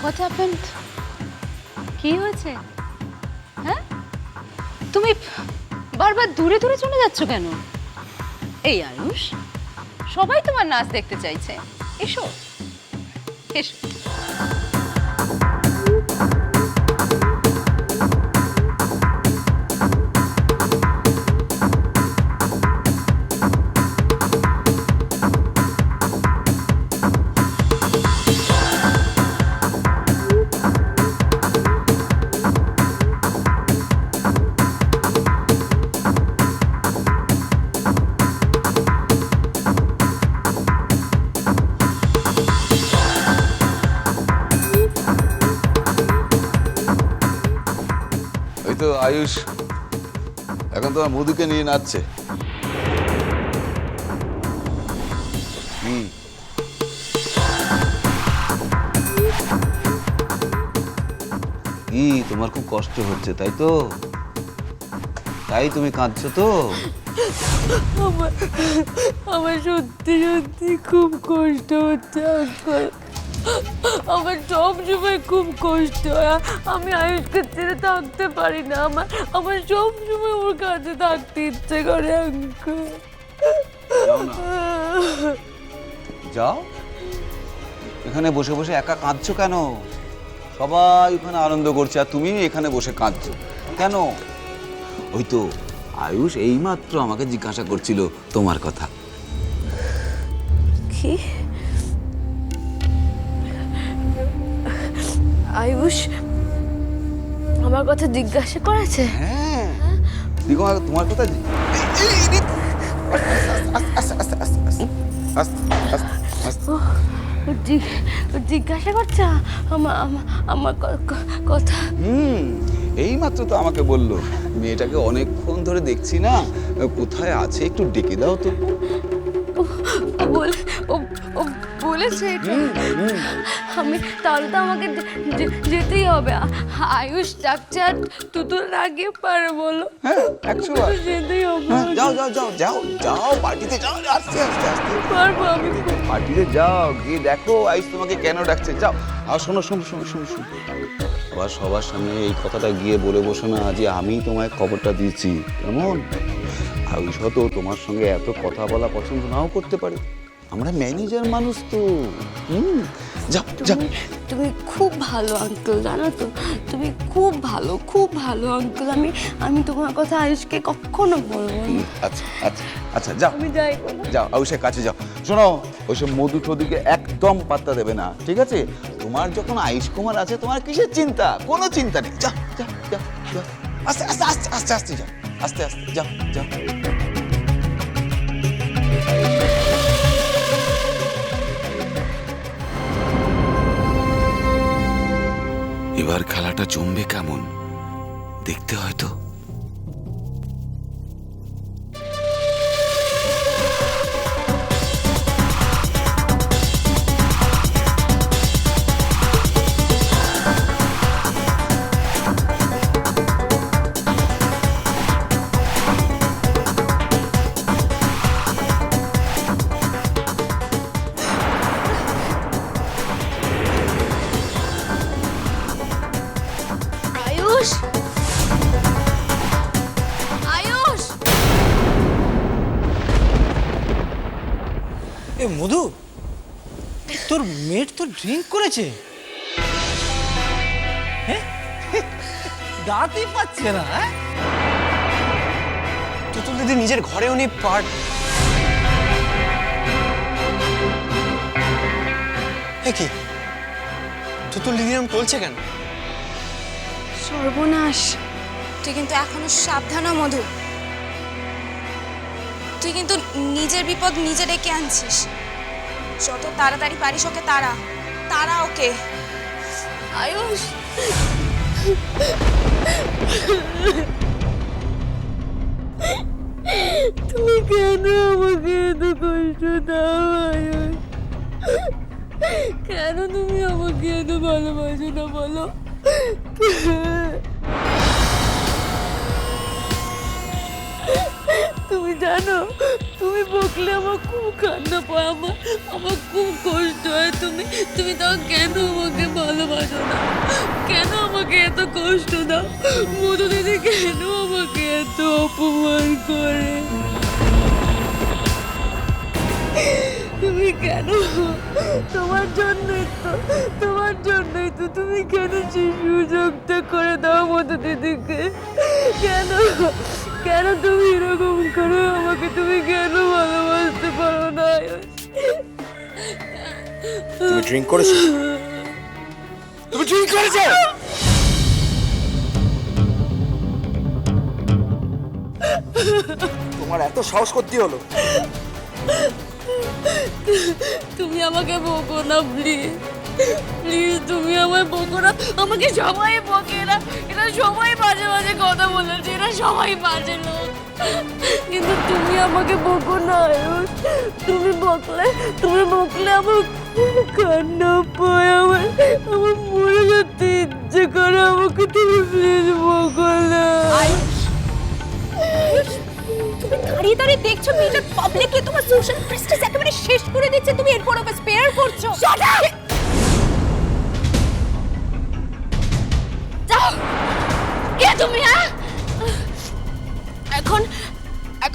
What happened কি হয়েছে? হ্যাঁ? তুমি বারবার দূরে দূরে চলে যাচ্ছ কেন? এই আয়ুষ, সবাই তোমার নাচ দেখতে চাইছে। এসো। এসো। আয়ুষ এখন তোমার মধুকে নিয়ে নাচছে। তোমার খুব কষ্ট হচ্ছে, তাই তো? তাই তুমি কাঁদছো তো? আমার আমার সত্যি সত্যি খুব কষ্ট হচ্ছে আমার সব সময় খুব কষ্ট হয়। আমি আয়ুষকে ছেড়ে থাকতে পারি না। আমার আমার সব সময় ওর কাছে থাকতে ইচ্ছে করে আঙ্কল। যাও যাও? এখানে বসে বসে একা কাঁদছো কেন? সবাই ওখানে আনন্দ করছে আর তুমি এখানে বসে কাঁদছো। কেন? ওই তো আয়ুষ এইমাত্র আমাকে জিজ্ঞাসা করছিল তোমার কথা। কি? আয়ুষ আমার কথা জিজ্ঞাসা করেছে? হ্যাঁ। দিগমা তোমার কথা জিজ্ঞাসা করছে আমার আমার কথা। হুম এই মাত্র তো আমাকে বলল। মেয়েটাকে অনেকক্ষণ ধরে দেখছি না। কোথায় আছে একটু ডেকে দাও তো। বল বলেছে এটা। আমি তাহলে তো আমাকে যেতেই হবে। আয়ুষ ডাক্তার তুতুল না গিয়ে পারে বলো। হ্যাঁ একশো বার। যেতেই হবে। হ্যাঁ, যাও যাও যাও যাও যাও পার্টিতে যাও আস্তে আস্তে আস্তে। পারব আমি পার্টিতে যাও গিয়ে দেখো আইস তোমাকে কেন ডাকছে। যাও আর শোনো শোনো শোনো শোনো শোনো। আবার সবার সামনে এই কথাটা গিয়ে বলে বসো না যে আমি তোমায় খবরটা দিয়েছি। কেমন? আয়ুষ হয়তো তোমার সঙ্গে এত কথা বলা পছন্দ নাও করতে পারে। আমরা ম্যানেজার মানুষ তো। হুম যাও যাও। তুমি খুব ভালো আঙ্কেল জানো তো? তুমি খুব ভালো খুব ভালো আঙ্কেল আমি আমি তোমার কথা আয়ুষকে কখনো বলব না। আচ্ছা আচ্ছা আচ্ছা যাও। আমি যাই যাও আয়ুষের কাছে যাও। শোনো ওইসব মধু টধুকে একদম পাত্তা দেবে না ঠিক আছে? তোমার যখন আয়ুষ কুমার আছে তোমার কিসের চিন্তা? কোনো চিন্তা নেই। যাও যাও যাও যাও। আস্তে আস্তে আস্তে আস্তে আস্তে যাও। আস্তে আস্তে যাও যাও। এবার খেলাটা জমবে কেমন? দেখতে হয়তো এ মধু তোর মেট তো ড্রিঙ্ক করেছে হ্যাঁ? দাঁতই পাচ্ছে না হ্যাঁ? তুতুল দিদি নিজের ঘরে উনি পার্ট এ কি তুতুল দিদি এরকম টলছে কেন সর্বনাশ তুই কিন্তু এখনও সাবধান মধু তুই কিন্তু নিজের বিপদ নিজে ডেকে আনছিস। যত তাড়াতাড়ি পারিস ওকে তারা তারা ওকে। আয়ুষ। তুমি কেন আমাকে এত কষ্ট দাও, আয়ুষ? কেন তুমি আমাকে এত ভালোবাসো না বলো? তুমি জানো, তুমি বকলে আমার খুব কান্না পায়, আমার আমার খুব কষ্ট হয়। তুমি তুমি তাও কেন আমাকে ভালোবাসো না? কেন আমাকে এত কষ্ট দাও? মধু দিদি কেন আমাকে এত অপমান করে? তুমি কেন? তোমার জন্যই তো, তোমার জন্যই তো তুমি কেন সেই সুযোগটা করে দাও মধু দিদিকে কেন? কেন তুমি এরকম করো? আমাকে তুমি কেন ভালোবাসতে পারো না? তুমি ড্রিঙ্ক করেছ? তুমি ড্রিঙ্ক করেছ? তোমার এত সাহস করতে হলো। তুমি আমাকে বকো না প্লিজ প্লিজ তুমি আমায় বকো না। আমাকে সবাই বকে এরা এরা সবাই মাঝে মাঝে কথা বলেছে এরা সবাই বাজে লোক। কিন্তু তুমি আমাকে বকো না আয়ুষ তুমি বকলে তুমি বকলে আমার কান্না পায় আমার। আমার মরে যেতে ইচ্ছে করে আমাকে তুমি প্লিজ বকো না। তুমি দাঁড়িয়ে দাঁড়িয়ে দেখছ মেয়েটা পাবলিকলি তোমার সোশ্যাল প্রেস্টিজ একেবারে শেষ করে দিচ্ছে। তুমি এরপর ওকে স্পেয়ার করছ।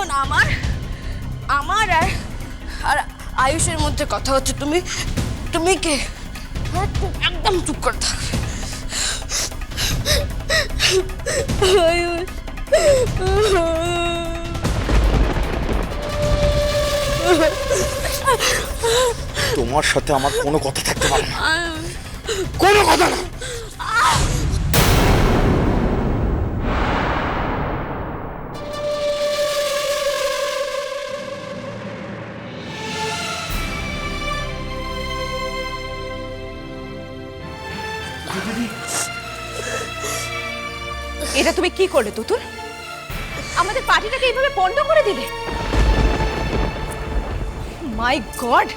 এখন আমার আমার আর আর আয়ুষের মধ্যে কথা হচ্ছে। তুমি তুমি কে? হ্যাঁ, একদম চুপ করে থাক। আয়ুষ। তোমার সাথে আমার কোনো কথা থাকতে পারে না। কোনো কথা না। এটা তুমি কি করলে তুতুল? আমাদের পার্টিটাকে এইভাবে পণ্ড করে দিলে? মাই গড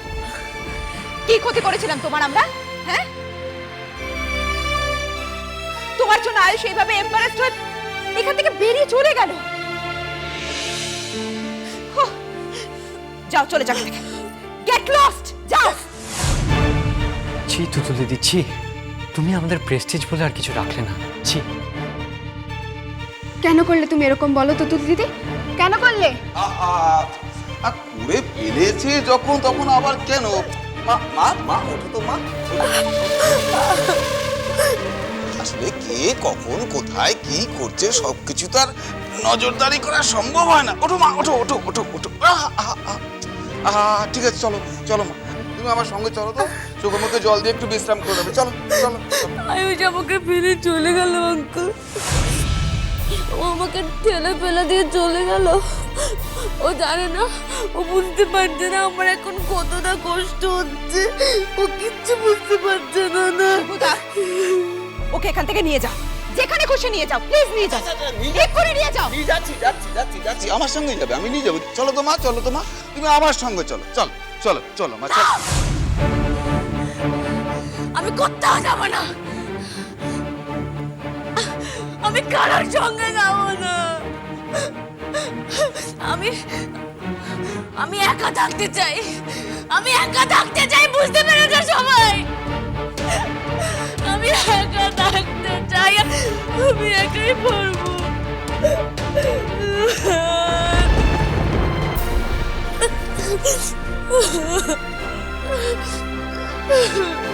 কি ক্ষতি করেছিলাম তোমার আমরা হ্যাঁ? তোমার জন্য আয়ুষ এইভাবে এম্বারেসড হয়ে এখান থেকে বেরিয়ে চলে গেল। হুঁ। যাও চলে যাও এখান গেট লস্ট যাও! ছি তুতুল দিদি ছি। তুমি আমাদের প্রেস্টিজ বলে আর কিছু রাখলে না। ছি। কেন করলে তুমি এরকম বলো তো তুই দিদি? কেন করলে? আহা, আ, করে ফেলেছে যখন তখন আবার কেন? মা মা মা ওঠো তো মা। আসলে কে কখন কোথায় কি করছে সবকিছু তার নজরদারি করা সম্ভব হয় না। ওঠো মা ওঠো ওঠো ওঠো ওঠো। আহা, আহা, আহা। আহা ঠিক আছে চলো চলো মা। তুমি আমার সঙ্গে চলো তো। চোখে মুখে জল দিয়ে একটু বিশ্রাম করে নেবে। চলো চলো। আয়ুষ আমাকে ফেলে চলে গেল অঙ্কুল ও আমাকে ঠেলে ফেলে দিয়ে চলে গেল। ও জানে না ও বুঝতে পারছে না আমার এখন কতটা কষ্ট হচ্ছে। ও কিচ্ছু বুঝতে পারছে না না। ওকে এখান থেকে নিয়ে যাও যেখানে খুশি নিয়ে যাও প্লিজ নিয়ে যাও। এক্ষুনি নিয়ে যাও। নিয়ে যাচ্ছি যাচ্ছি যাচ্ছি যাচ্ছি। আমার সঙ্গে যাবে আমি নিয়ে যাব। চলো তো মা চলো তো মা। তুমি আমার সঙ্গে চলো। চলো চলো চলো মা চলো। আমি কোথাও যাব না। আমি কারোর সঙ্গে যাব না। আমি আমি একা থাকতে চাই। আমি একা থাকতে চাই, বুঝতে পেরেছ সবাই? আমি একা থাকতে চাই, আমি একাই পারব কেন